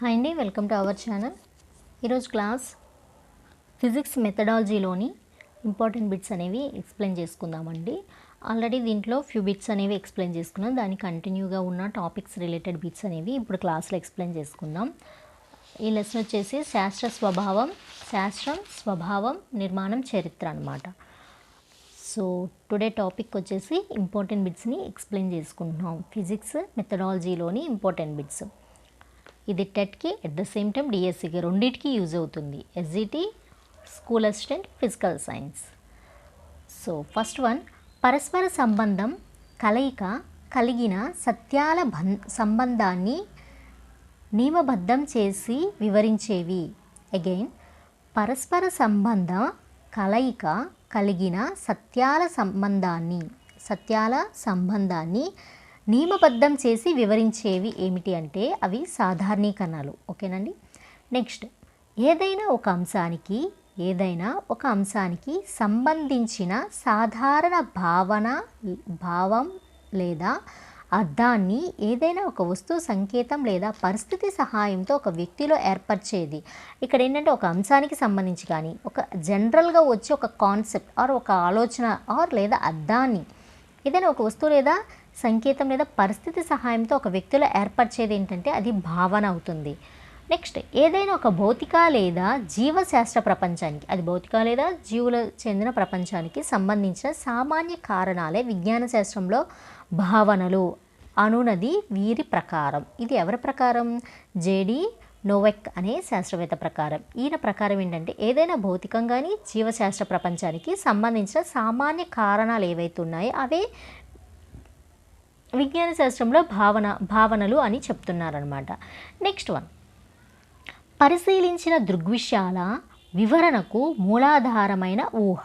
Hi అండి welcome to our channel. ఈరోజు class physics మెథడాలజీలోని ఇంపార్టెంట్ బిట్స్ అనేవి ఎక్స్ప్లెయిన్ చేసుకుందామండి. ఆల్రెడీ దీంట్లో ఫ్యూ బిట్స్ అనేవి ఎక్స్ప్లెయిన్ చేసుకున్నాం. దాని కంటిన్యూగా ఉన్న టాపిక్స్ రిలేటెడ్ బిట్స్ అనేవి ఇప్పుడు క్లాస్లో ఎక్స్ప్లెయిన్ చేసుకుందాం. ఈ లెసన్ వచ్చేసి శాస్త్ర స్వభావం శాస్త్రం స్వభావం నిర్మాణం చరిత్ర అనమాట సో టుడే టాపిక్ వచ్చేసి ఇంపార్టెంట్ బిట్స్ని ఎక్స్ప్లెయిన్ చేసుకుంటున్నాం. ఫిజిక్స్ మెథడాలజీలోని ఇంపార్టెంట్ బిట్స్. ఇది టెట్కి అట్ ద సేమ్ టైం డిఎస్సికి రెండింటికి యూజ్ అవుతుంది. SGT school assistant physical science so first one పరస్పర సంబంధం కలయిక కలిగిన సత్యాల బం సంబంధాన్ని నియమబద్ధం చేసి వివరించేవి. అగైన్ పరస్పర సంబంధ కలయిక కలిగిన సత్యాల సంబంధాన్ని సత్యాల సంబంధాన్ని నియమబద్ధం చేసి వివరించేవి ఏమిటి అంటే అవి సాధారణీకరణలు. ఓకేనండి? నెక్స్ట్ ఏదైనా ఒక అంశానికి ఏదైనా ఒక అంశానికి సంబంధించిన సాధారణ భావన భావం లేదా అర్థాన్ని ఏదైనా ఒక వస్తువు సంకేతం లేదా పరిస్థితి సహాయంతో ఒక వ్యక్తిలో ఏర్పరిచేది. ఇక్కడ ఏంటంటే ఒక అంశానికి సంబంధించి కానీ ఒక జనరల్గా వచ్చే ఒక కాన్సెప్ట్ ఆర్ ఒక ఆలోచన ఆర్ లేదా అర్థాన్ని ఏదైనా ఒక వస్తువు లేదా సంకేతం లేదా పరిస్థితి సహాయంతో ఒక వ్యక్తిలో ఏర్పరిచేది ఏంటంటే అది భావన అవుతుంది. నెక్స్ట్ ఏదైనా ఒక భౌతిక లేదా జీవశాస్త్ర ప్రపంచానికి అది భౌతిక లేదా జీవుల చెందిన ప్రపంచానికి సంబంధించిన సామాన్య కారణాలే విజ్ఞాన శాస్త్రంలో భావనలు. అనునది వీరి ప్రకారం. ఇది ఎవరి ప్రకారం? జేడి నోవెక్ అనే శాస్త్రవేత్త ప్రకారం. ఈయన ప్రకారం ఏంటంటే ఏదైనా భౌతికం కానీ జీవశాస్త్ర ప్రపంచానికి సంబంధించిన సామాన్య కారణాలు ఏవైతే ఉన్నాయో అవే విజ్ఞాన శాస్త్రంలో భావన భావనలు అని చెప్తున్నారనమాట నెక్స్ట్ వన్ పరిశీలించిన దృగ్విషయాల వివరణకు మూలాధారమైన ఊహ.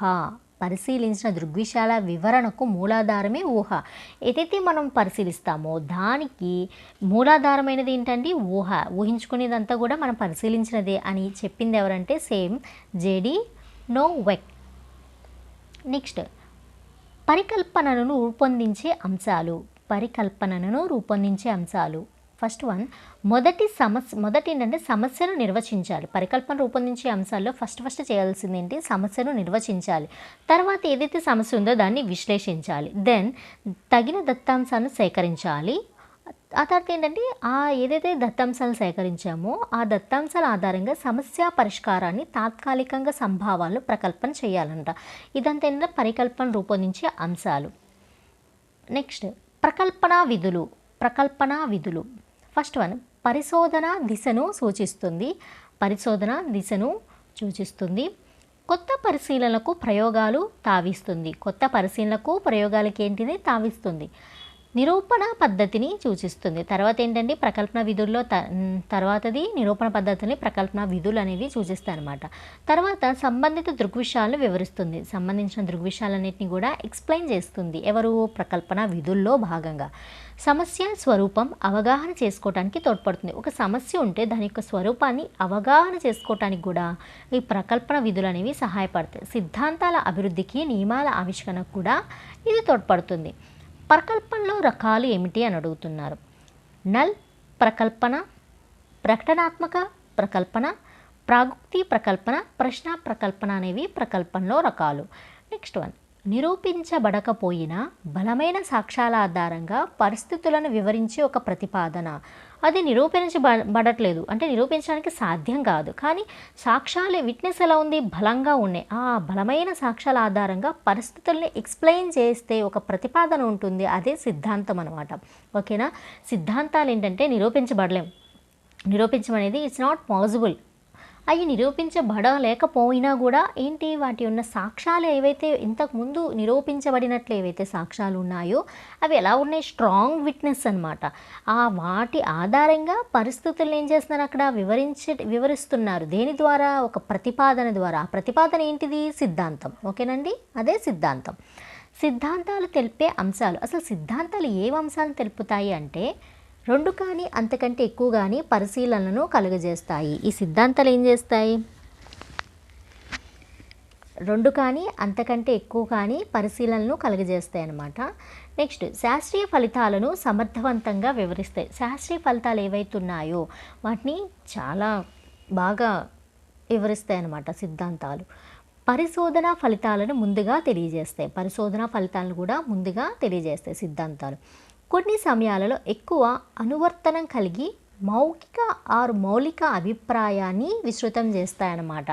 పరిశీలించిన దృగ్విషయాల వివరణకు మూలాధారమే ఊహ. ఏదైతే మనం పరిశీలిస్తామో దానికి మూలాధారమైనది ఏంటండి? ఊహ. ఊహించుకునేదంతా కూడా మనం పరిశీలించినదే అని చెప్పింది ఎవరంటే సేమ్ జేడి నో వెక్ నెక్స్ట్ పరికల్పనలను రూపొందించే అంశాలు. పరికల్పనను రూపొందించే అంశాలు. ఫస్ట్ వన్ మొదటి సమస్య మొదటి ఏంటంటే సమస్యను నిర్వచించాలి. పరికల్పన రూపొందించే అంశాల్లో ఫస్ట్ ఫస్ట్ చేయాల్సింది ఏంటి? సమస్యను నిర్వచించాలి. తర్వాత ఏదైతే సమస్య ఉందో దాన్ని విశ్లేషించాలి. దెన్ తగిన దత్తాంశాలను సేకరించాలి. ఆ తర్వాత ఏంటంటే ఆ ఏదైతే దత్తాంశాలు సేకరించామో ఆ దత్తాంశాల ఆధారంగా సమస్య పరిష్కారాన్ని తాత్కాలికంగా సంభావాలను ప్రకల్పన చేయాలంట. ఇదంతా ఏంటంటే పరికల్పన రూపొందించే అంశాలు. నెక్స్ట్ ప్రకల్పన విధులు ప్రకల్పన విధులు. ఫస్ట్ వన్ పరిశోధన దిశను సూచిస్తుంది. పరిశోధన దిశను సూచిస్తుంది. కొత్త పరిశీలనలకు ప్రయోగాలు తావిస్తుంది. కొత్త పరిశీలనకు ప్రయోగాలకి ఏంటిది తావిస్తుంది? నిరూపణ పద్ధతిని సూచిస్తుంది. తర్వాత ఏంటంటే ప్రకల్పన విధుల్లో త తర్వాతది నిరూపణ పద్ధతిని ప్రకల్పన విధులు అనేవి సూచిస్తాయి అనమాట తర్వాత సంబంధిత దృగ్విషయాలను వివరిస్తుంది. సంబంధించిన దృగ్విషయాలన్నింటినీ కూడా ఎక్స్ప్లెయిన్ చేస్తుంది. ఎవరు? ప్రకల్పన విధుల్లో భాగంగా. సమస్య స్వరూపం అవగాహన చేసుకోవటానికి తోడ్పడుతుంది. ఒక సమస్య ఉంటే దాని యొక్క స్వరూపాన్ని అవగాహన చేసుకోవటానికి కూడా ఈ ప్రకల్పన విధులు అనేవి సహాయపడతాయి. సిద్ధాంతాల అభివృద్ధికి నియమాల ఆవిష్కరణకు కూడా ఇది తోడ్పడుతుంది. ప్రకల్పనలో రకాలు ఏమిటి అని అడుగుతున్నారు. నల్ ప్రకల్పన ప్రకటనాత్మక ప్రకల్పన ప్రాగుక్తి ప్రకల్పన ప్రశ్న ప్రకల్పన అనేవి ప్రకల్పనలో రకాలు. Next one. నిరూపించబడకపోయినా బలమైన సాక్ష్యాల ఆధారంగా పరిస్థితులను వివరించే ఒక ప్రతిపాదన. అది నిరూపించబడట్లేదు. అంటే నిరూపించడానికి సాధ్యం కాదు. కానీ సాక్ష్యాలు విట్నెస్ ఎలా ఉంది? బలంగా ఉన్నాయి. ఆ బలమైన సాక్ష్యాల ఆధారంగా పరిస్థితుల్ని ఎక్స్ప్లెయిన్ చేస్తే ఒక ప్రతిపాదన ఉంటుంది. అదే సిద్ధాంతం అనమాట ఓకేనా? సిద్ధాంతాలు ఏంటంటే నిరూపించబడలేం. నిరూపించడం అనేది ఇట్స్ నాట్ పాసిబుల్ అవి నిరూపించబడలేకపోయినా కూడా ఏంటి వాటి ఉన్న సాక్ష్యాలు ఏవైతే ఇంతకుముందు నిరూపించబడినట్లు ఏవైతే సాక్ష్యాలు ఉన్నాయో అవి ఎలా ఉన్నాయి? స్ట్రాంగ్ విట్నెస్ అనమాట ఆ వాటి ఆధారంగా పరిస్థితులను ఏం చేస్తున్నారు అక్కడ? వివరించ వివరిస్తున్నారు. దేని ద్వారా? ఒక ప్రతిపాదన ద్వారా. ఆ ప్రతిపాదన ఏంటిది? సిద్ధాంతం. ఓకేనండి? అదే సిద్ధాంతం. సిద్ధాంతాలు తెలిపే అంశాలు. అసలు సిద్ధాంతాలు ఏ అంశాలను తెలుపుతాయి అంటే రెండు కానీ అంతకంటే ఎక్కువ కానీ పరిశీలనను కలుగజేస్తాయి. ఈ సిద్ధాంతాలు ఏం చేస్తాయి? రెండు కానీ అంతకంటే ఎక్కువ కానీ పరిశీలనను కలుగజేస్తాయి అన్నమాట నెక్స్ట్ శాస్త్రీయ ఫలితాలను సమర్థవంతంగా వివరిస్తాయి. శాస్త్రీయ ఫలితాలు ఏవైతున్నాయో వాటిని చాలా బాగా వివరిస్తాయి అన్నమాట సిద్ధాంతాలు. పరిశోధన ఫలితాలను ముందుగా తెలియజేస్తాయి. పరిశోధన ఫలితాలను కూడా ముందుగా తెలియజేస్తాయి సిద్ధాంతాలు. కొన్ని సమయాలలో ఎక్కువ అనువర్తనం కలిగి మౌఖిక ఆరు మౌలిక అభిప్రాయాన్ని విస్తృతం చేస్తాయన్నమాట.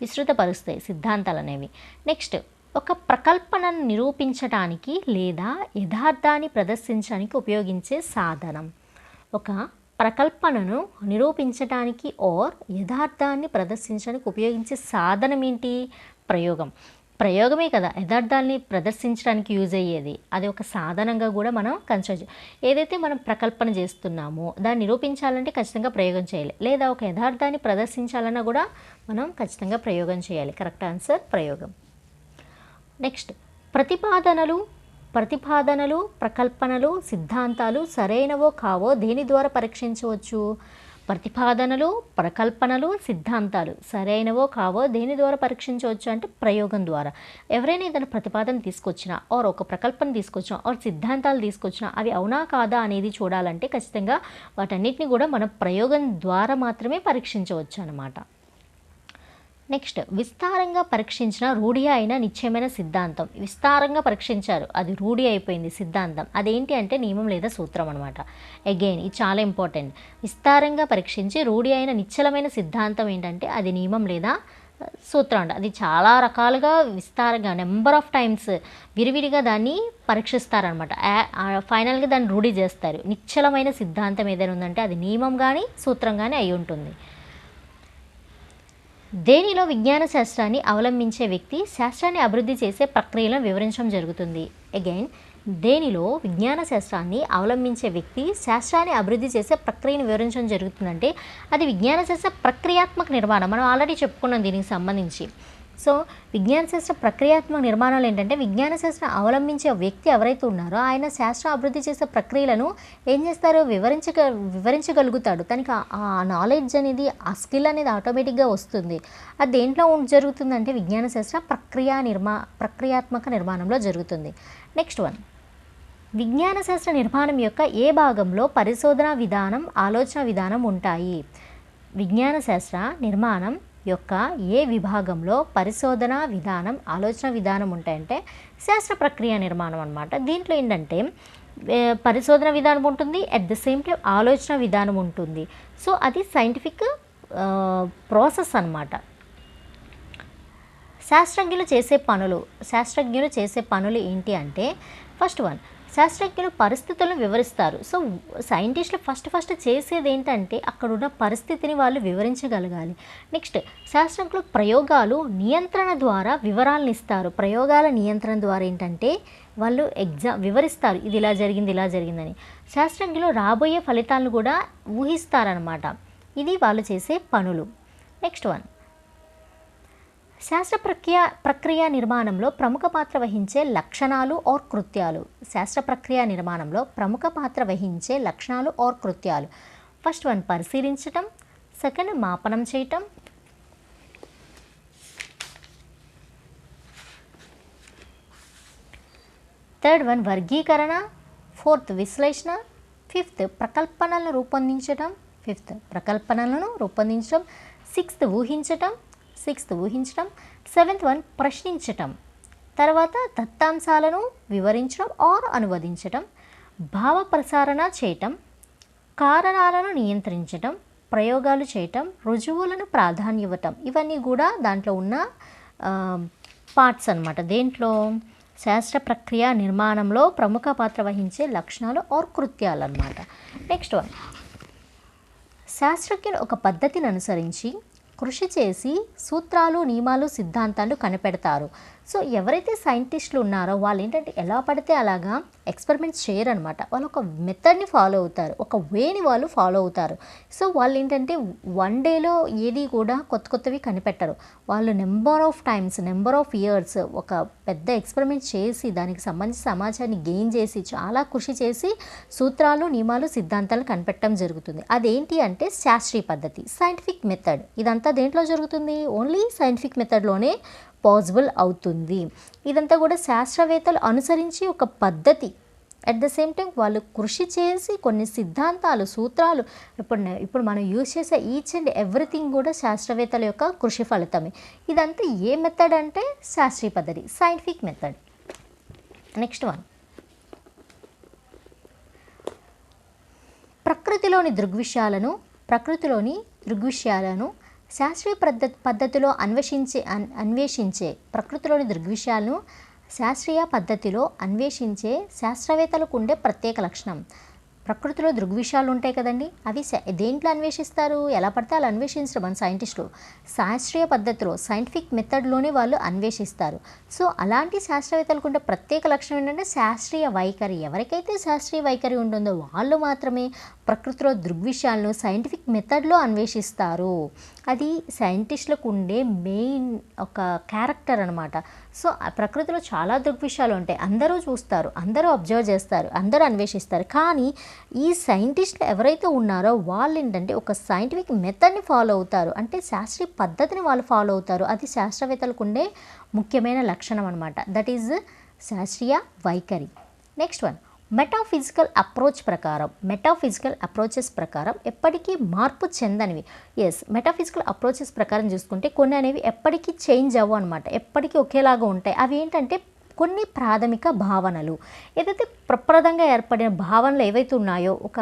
విస్తృతపరుస్తాయి సిద్ధాంతాలు అనేవి నెక్స్ట్ ఒక ప్రకల్పనను నిరూపించడానికి లేదా యథార్థాన్ని ప్రదర్శించడానికి ఉపయోగించే సాధనం. ఒక ప్రకల్పనను నిరూపించడానికి ఓర్ యథార్థాన్ని ప్రదర్శించడానికి ఉపయోగించే సాధనం ఏంటి ప్రయోగం. ప్రయోగమే కదా యథార్థాన్ని ప్రదర్శించడానికి యూజ్ అయ్యేది. అది ఒక సాధనంగా కూడా మనం కన్సిడర్ ఏదైతే మనం ప్రకల్పన చేస్తున్నామో దాన్ని నిరూపించాలంటే ఖచ్చితంగా ప్రయోగం చేయాలి. లేదా ఒక యథార్థాన్ని ప్రదర్శించాలన్నా కూడా మనం ఖచ్చితంగా ప్రయోగం చేయాలి. కరెక్ట్ ఆన్సర్ ప్రయోగం. నెక్స్ట్ ప్రతిపాదనలు ప్రతిపాదనలు ప్రకల్పనలు సిద్ధాంతాలు సరైనవో కావో దేని ద్వారా పరీక్షించవచ్చు? ప్రతిపాదనలు ప్రకల్పనలు సిద్ధాంతాలు సరైనవో కావో దేని ద్వారా పరీక్షించవచ్చు అంటే ప్రయోగం ద్వారా. ఎవరైనా ఏదైనా ప్రతిపాదన తీసుకొచ్చినా ఆర్ ఒక ప్రకల్పన తీసుకొచ్చినా ఆర్ సిద్ధాంతాలు తీసుకొచ్చినా అవి అవునా కాదా అనేది చూడాలంటే ఖచ్చితంగా వాటన్నిటిని కూడా మనం ప్రయోగం ద్వారా మాత్రమే పరీక్షించవచ్చు అన్నమాట. నెక్స్ట్ విస్తారంగా పరీక్షించిన రూఢి అయిన నిశ్చయమైన సిద్ధాంతం. విస్తారంగా పరీక్షించారు. అది రూఢి అయిపోయింది సిద్ధాంతం. అదేంటి అంటే నియమం లేదా సూత్రం అనమాట అగైన్ ఇది చాలా ఇంపార్టెంట్ విస్తారంగా పరీక్షించి రూఢి అయిన నిశ్చలమైన సిద్ధాంతం ఏంటంటే అది నియమం లేదా సూత్రం అంట. అది చాలా రకాలుగా విస్తారంగా నెంబర్ ఆఫ్ టైమ్స్ విరివిడిగా దాన్ని పరీక్షిస్తారనమాట ఫైనల్గా దాన్ని రూఢి చేస్తారు. నిశ్చలమైన సిద్ధాంతం ఏదైనా ఉందంటే అది నియమం కానీ సూత్రం కానీ అయి ఉంటుంది. దేనిలో విజ్ఞాన శాస్త్రాన్ని అవలంబించే వ్యక్తి శాస్త్రాన్ని అభివృద్ధి చేసే ప్రక్రియలను వివరించడం జరుగుతుంది. అగైన్ దేనిలో విజ్ఞాన శాస్త్రాన్ని అవలంబించే వ్యక్తి శాస్త్రాన్ని అభివృద్ధి చేసే ప్రక్రియను వివరించడం జరుగుతుందంటే అది విజ్ఞాన శాస్త్ర ప్రక్రియాత్మక నిర్మాణం. మనం ఆల్రెడీ చెప్పుకున్నాం దీనికి సంబంధించి. సో విజ్ఞాన శాస్త్ర ప్రక్రియాత్మక నిర్మాణాలు ఏంటంటే విజ్ఞాన శాస్త్రం అవలంబించే వ్యక్తి ఎవరైతే ఉన్నారో ఆయన శాస్త్రం అభివృద్ధి చేసే ప్రక్రియలను ఏం చేస్తారో వివరించగ వివరించగలుగుతాడు. తనకి ఆ- నాలెడ్జ్ అనేది ఆ స్కిల్ అనేది ఆటోమేటిక్గా వస్తుంది. అది దేంట్లో జరుగుతుందంటే విజ్ఞాన శాస్త్ర ప్రక్రియ నిర్మా ప్రక్రియాత్మక నిర్మాణంలో జరుగుతుంది. నెక్స్ట్ వన్ విజ్ఞాన శాస్త్ర నిర్మాణం యొక్క ఏ భాగంలో పరిశోధన విధానం ఆలోచన విధానం ఉంటాయి? విజ్ఞాన శాస్త్ర నిర్మాణం యొక్క ఏ విభాగంలో పరిశోధన విధానం ఆలోచన విధానం ఉంటాయంటే శాస్త్ర ప్రక్రియ నిర్మాణం అనమాట దీంట్లో ఏంటంటే పరిశోధన విధానం ఉంటుంది అట్ ద సేమ్ టైం ఆలోచన విధానం ఉంటుంది. సో అది సైంటిఫిక్ ప్రాసెస్ అన్నమాట. శాస్త్రజ్ఞులు చేసే పనులు శాస్త్రజ్ఞులు చేసే పనులు ఏంటి అంటే ఫస్ట్ వన్ శాస్త్రజ్ఞులు పరిస్థితులను వివరిస్తారు. సో సైంటిస్టులు ఫస్ట్ ఫస్ట్ చేసేది ఏంటంటే అక్కడున్న పరిస్థితిని వాళ్ళు వివరించగలగాలి. నెక్స్ట్ శాస్త్రజ్ఞులు ప్రయోగాలు నియంత్రణ ద్వారా వివరాలను ఇస్తారు. ప్రయోగాల నియంత్రణ ద్వారా ఏంటంటే వాళ్ళు ఎగ్జామ్ వివరిస్తారు. ఇది ఇలా జరిగింది ఇలా జరిగిందని. శాస్త్రజ్ఞులు రాబోయే ఫలితాలను కూడా ఊహిస్తారనమాట ఇది వాళ్ళు చేసే పనులు. Next one. శాస్త్ర ప్రక్రియ ప్రక్రియ నిర్మాణంలో ప్రముఖ పాత్ర వహించే లక్షణాలు ఆర్ కృత్యాలు. శాస్త్ర ప్రక్రియ నిర్మాణంలో ప్రముఖ పాత్ర వహించే లక్షణాలు ఆర్ కృత్యాలు. ఫస్ట్ వన్ పరిశీలించటం. సెకండ్ మాపనం చేయటం. థర్డ్ వన్ వర్గీకరణ. ఫోర్త్ విశ్లేషణ. ఫిఫ్త్ ప్రకల్పనలను రూపొందించటం. ఫిఫ్త్ ప్రకల్పనలను రూపొందించడం సిక్స్త్ ఊహించటం. సిక్స్త్ ఊహించటం సెవెంత్ వన్ ప్రశ్నించటం. తర్వాత దత్తాంశాలను వివరించడం ఆర్ అనువదించటం భావ ప్రసారణ చేయటం కారణాలను నియంత్రించటం ప్రయోగాలు చేయటం రుజువులను ప్రాధాన్యవటం ఇవన్నీ కూడా దాంట్లో ఉన్న పార్ట్స్ అన్నమాట. దేంట్లో? శాస్త్ర ప్రక్రియ నిర్మాణంలో ప్రముఖ పాత్ర వహించే లక్షణాలు ఆర్ కృత్యాలు అన్నమాట నెక్స్ట్ వన్ శాస్త్రజ్ఞులు ఒక పద్ధతిని అనుసరించి కృషి చేసి సూత్రాలు నియమాలు సిద్ధాంతాలు కనిపెడతారు. సో ఎవరైతే సైంటిస్టులు ఉన్నారో వాళ్ళు ఏంటంటే ఎలా పడితే అలాగా ఎక్స్పెరిమెంట్స్ చేయరనమాట. వాళ్ళు ఒక మెథడ్ని ఫాలో అవుతారు. ఒక వేని వాళ్ళు ఫాలో అవుతారు. సో వాళ్ళు ఏంటంటే వన్ డేలో ఏది కూడా కొత్త కొత్తవి కనిపెట్టరు. వాళ్ళు number of times number of years ఒక పెద్ద ఎక్స్పెరిమెంట్ చేసి దానికి సంబంధించిన సమాచారాన్ని గెయిన్ చేసి చాలా కృషి చేసి సూత్రాలు నియమాలు సిద్ధాంతాలు కనిపెట్టడం జరుగుతుంది. అదేంటి అంటే శాస్త్రీయ పద్ధతి సైంటిఫిక్ మెథడ్. ఇదంతా దేంట్లో జరుగుతుంది? ఓన్లీ సైంటిఫిక్ మెథడ్లోనే పాసిబుల్ అవుతుంది. ఇదంతా కూడా శాస్త్రవేత్తలు అనుసరించి ఒక పద్ధతి. అట్ ద సేమ్ టైం వాళ్ళు కృషి చేసి కొన్ని సిద్ధాంతాలు సూత్రాలు ఇప్పుడు ఇప్పుడు మనం యూజ్ చేసే ఈచ్ అండ్ ఎవ్రీథింగ్ కూడా శాస్త్రవేత్తల యొక్క కృషి ఫలితమే. ఇదంతా ఏ మెథడ్ అంటే శాస్త్రీయ పద్ధతి సైంటిఫిక్ మెథడ్ నెక్స్ట్ వన్ ప్రకృతిలోని దృగ్విషయాలను ప్రకృతిలోని దృగ్విషయాలను శాస్త్రీయ పద్ధతి పద్ధతిలో అన్వేషించే అన్ అన్వేషించే ప్రకృతిలోని దృగ్విషయాలను శాస్త్రీయ పద్ధతిలో అన్వేషించే శాస్త్రవేత్తలకు ఉండే ప్రత్యేక లక్షణం. ప్రకృతిలో దృగ్విషయాలు ఉంటాయి కదండి. అవి దేంట్లో అన్వేషిస్తారు? ఎలా పడితే అలా అన్వేషించరు మన సైంటిస్టులు. శాస్త్రీయ పద్ధతిలో సైంటిఫిక్ మెథడ్లోనే వాళ్ళు అన్వేషిస్తారు. సో అలాంటి శాస్త్రవేత్తలకు ఉండే ప్రత్యేక లక్షణం ఏంటంటే శాస్త్రీయ వైఖరి. ఎవరికైతే శాస్త్రీయ వైఖరి ఉంటుందో వాళ్ళు మాత్రమే ప్రకృతిలో దృగ్విషయాలను సైంటిఫిక్ మెథడ్లో అన్వేషిస్తారు. అది సైంటిస్టులకు ఉండే మెయిన్ ఒక క్యారెక్టర్ అనమాట సో ప్రకృతిలో చాలా దృగ్విషయాలు ఉంటాయి. అందరూ చూస్తారు అందరూ అబ్జర్వ్ చేస్తారు అందరూ అన్వేషిస్తారు. కానీ ఈ సైంటిస్టులు ఎవరైతే ఉన్నారో వాళ్ళు ఏంటంటే ఒక సైంటిఫిక్ మెథడ్ని ఫాలో అవుతారు. అంటే శాస్త్రీయ పద్ధతిని వాళ్ళు ఫాలో అవుతారు. అది శాస్త్రవేత్తలకు ఉండే ముఖ్యమైన లక్షణం అనమాట దట్ ఈజ్ శాస్త్రీయ వైఖరి. Next one. మెటాఫిజికల్ అప్రోచ్ ప్రకారం మెటాఫిజికల్ అప్రోచెస్ ప్రకారం ఎప్పటికీ మార్పు చెందనివి. ఎస్ మెటాఫిజికల్ అప్రోచెస్ ప్రకారం చూసుకుంటే కొన్ని అనేవి ఎప్పటికీ చేంజ్ అవ్వు అనమాట ఎప్పటికీ ఒకేలాగా ఉంటాయి. అవి ఏంటంటే కొన్ని ప్రాథమిక భావనలు. ఏదైతే ప్రప్రదంగా ఏర్పడిన భావనలు ఏవైతే ఉన్నాయో ఒక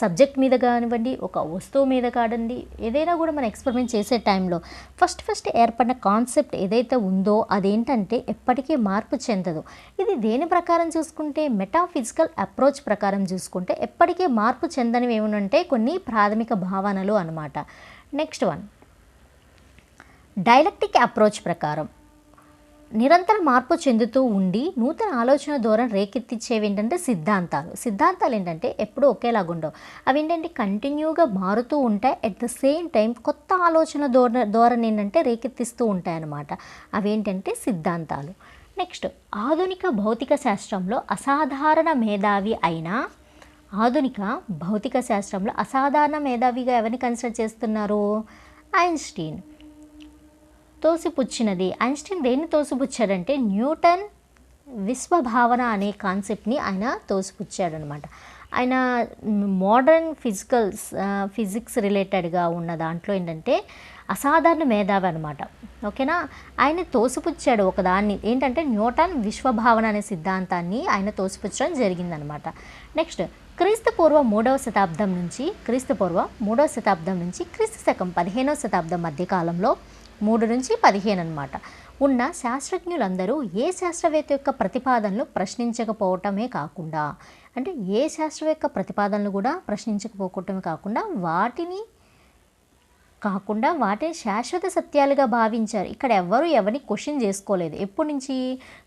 సబ్జెక్ట్ మీద కానివ్వండి ఒక వస్తువు మీద కానివ్వండి ఏదైనా కూడా మనం ఎక్స్పెరిమెంట్ చేసే టైంలో ఫస్ట్ ఫస్ట్ ఏర్పడిన కాన్సెప్ట్ ఏదైతే ఉందో అదేంటంటే ఎప్పటికీ మార్పు చెందదు. ఇది దేని ప్రకారం చూసుకుంటే మెటాఫిజికల్ అప్రోచ్ ప్రకారం చూసుకుంటే ఎప్పటికీ మార్పు చెందనివి ఏమనంటే కొన్ని ప్రాథమిక భావనలు అనమాట నెక్స్ట్ వన్ డైలెక్టిక్ అప్రోచ్ ప్రకారం. నిరంతర మార్పు చెందుతూ ఉండి నూతన ఆలోచన ధోరణి రేకెత్తించేవి ఏంటంటే సిద్ధాంతాలు. సిద్ధాంతాలు ఏంటంటే ఎప్పుడూ ఒకేలాగా ఉండవు. అవి ఏంటంటే కంటిన్యూగా మారుతూ ఉంటాయి. అట్ ద సేమ్ టైం కొత్త ఆలోచన ధోరణ ధోరణి ఏంటంటే రేకెత్తిస్తూ ఉంటాయి అన్నమాట అవేంటంటే సిద్ధాంతాలు. నెక్స్ట్ ఆధునిక భౌతిక శాస్త్రంలో అసాధారణ మేధావి అయిన ఆధునిక భౌతిక శాస్త్రంలో అసాధారణ మేధావిగా ఎవరిని కన్సిడర్ చేస్తున్నారు? ఐన్స్టీన్. తోసిపుచ్చినది. ఐన్స్టీన్ దేన్ని తోసిపుచ్చాడంటే న్యూటన్ విశ్వభావన అనే కాన్సెప్ట్ని ఆయన తోసిపుచ్చాడనమాట. ఆయన మోడర్న్ ఫిజికల్స్ ఫిజిక్స్ రిలేటెడ్గా ఉన్న దాంట్లో ఏంటంటే అసాధారణ మేధావి అనమాట. ఓకేనా? ఆయన తోసిపుచ్చాడు ఒక దాన్ని ఏంటంటే న్యూటన్ విశ్వభావన అనే సిద్ధాంతాన్ని ఆయన తోసిపుచ్చడం జరిగిందనమాట. నెక్స్ట్ క్రీస్తు పూర్వ మూడవ శతాబ్దం నుంచి క్రీస్తు పూర్వ మూడవ శతాబ్దం నుంచి క్రీస్తు శకం పదిహేనవ శతాబ్దం మధ్యకాలంలో మూడు నుంచి పదిహేను అనమాట ఉన్న శాస్త్రజ్ఞులందరూ ఏ శాస్త్రవేత్త యొక్క ప్రతిపాదనలు ప్రశ్నించకపోవటమే కాకుండా అంటే ఏ శాస్త్రవేత్త ప్రతిపాదనలు కూడా ప్రశ్నించకపోవటమే కాకుండా వాటిని కాకుండా వాటిని శాశ్వత సత్యాలుగా భావించారు. ఇక్కడ ఎవరు ఎవరిని క్వశ్చన్ చేసుకోలేదు. ఎప్పటి నుంచి?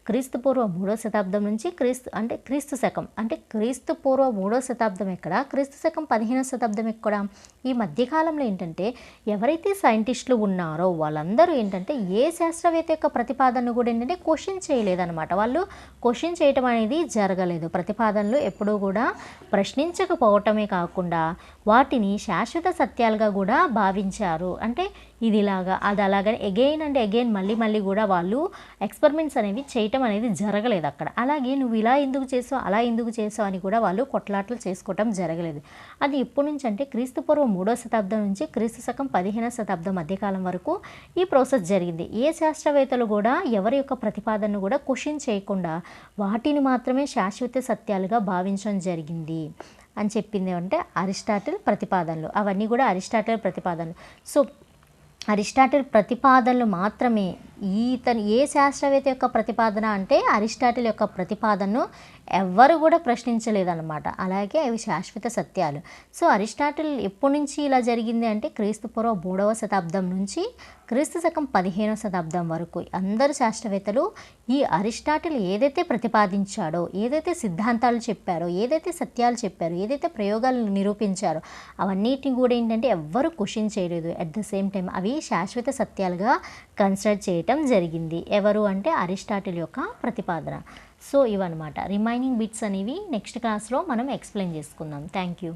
క్రీస్తు పూర్వ మూడో శతాబ్దం నుంచి క్రీస్తు అంటే క్రీస్తు శకం అంటే క్రీస్తు పూర్వ మూడో శతాబ్దం ఎక్కడ? క్రీస్తు శకం పదిహేనో శతాబ్దం ఎక్కడ? ఈ మధ్యకాలంలో ఏంటంటే ఎవరైతే సైంటిస్టులు ఉన్నారో వాళ్ళందరూ ఏంటంటే ఏ శాస్త్రవేత్త యొక్క ప్రతిపాదనను కూడా ఏంటంటే క్వశ్చన్ చేయలేదన్నమాట. వాళ్ళు క్వశ్చన్ చేయటం అనేది జరగలేదు. ప్రతిపాదనలు ఎప్పుడూ కూడా ప్రశ్నించకపోవటమే కాకుండా వాటిని శాశ్వత సత్యాలుగా కూడా భావించారు. అంటే ఇది ఇలాగా అది అలాగని ఎగైన్ అండ్ ఎగైన్ మళ్ళీ మళ్ళీ కూడా వాళ్ళు ఎక్స్పెరిమెంట్స్ అనేవి చేయటం అనేది జరగలేదు అక్కడ. అలాగే నువ్వు ఇలా ఎందుకు చేసావు అలా ఎందుకు చేసావు అని కూడా వాళ్ళు కొట్లాటలు చేసుకోవటం జరగలేదు. అది ఎప్పటి నుంచి అంటే క్రీస్తు పూర్వం మూడో శతాబ్దం నుంచి క్రీస్తు శకం పదిహేనో శతాబ్దం మధ్యకాలం వరకు ఈ ప్రాసెస్ జరిగింది. ఏ శాస్త్రవేత్తలు కూడా ఎవరి యొక్క ప్రతిపాదనను కూడా క్వశ్చన్ చేయకుండా వాటిని మాత్రమే శాశ్వత సత్యాలుగా భావించడం జరిగింది. అని చెప్పింది అంటే అరిస్టాటిల్ ప్రతిపాదనలు. అవన్నీ కూడా అరిస్టాటిల్ ప్రతిపాదనలు. సో అరిస్టాటిల్ ప్రతిపాదనలు మాత్రమే. ఈతను ఏ శాస్త్రవేత్త యొక్క ప్రతిపాదన అంటే అరిస్టాటిల్ యొక్క ప్రతిపాదనను ఎవ్వరు కూడా ప్రశ్నించలేదన్నమాట. అలాగే అవి శాశ్వత సత్యాలు. సో అరిస్టాటిల్ ఎప్పటి నుంచి ఇలా జరిగింది అంటే క్రీస్తు పూర్వ మూడవ శతాబ్దం నుంచి క్రీస్తు శకం పదిహేనవ శతాబ్దం వరకు అందరు శాస్త్రవేత్తలు ఈ అరిస్టాటిల్ ఏదైతే ప్రతిపాదించాడో ఏదైతే సిద్ధాంతాలు చెప్పారో ఏదైతే సత్యాలు చెప్పారో ఏదైతే ప్రయోగాలు నిరూపించారో అవన్నిటిని కూడా ఏంటంటే ఎవ్వరు క్వశ్చన్ చేయలేదు. అట్ ద సేమ్ టైం అవి శాశ్వత సత్యాలుగా కన్సిడర్ చేయటం జరిగింది. ఎవరు అంటే అరిస్టాటిల్ యొక్క ప్రతిపాదన. సో ఇవన్నమాట. రిమైనింగ్ బిట్స్ అనేవి నెక్స్ట్ క్లాస్లో మనం ఎక్స్ప్లెయిన్ చేసుకుందాం. Thank you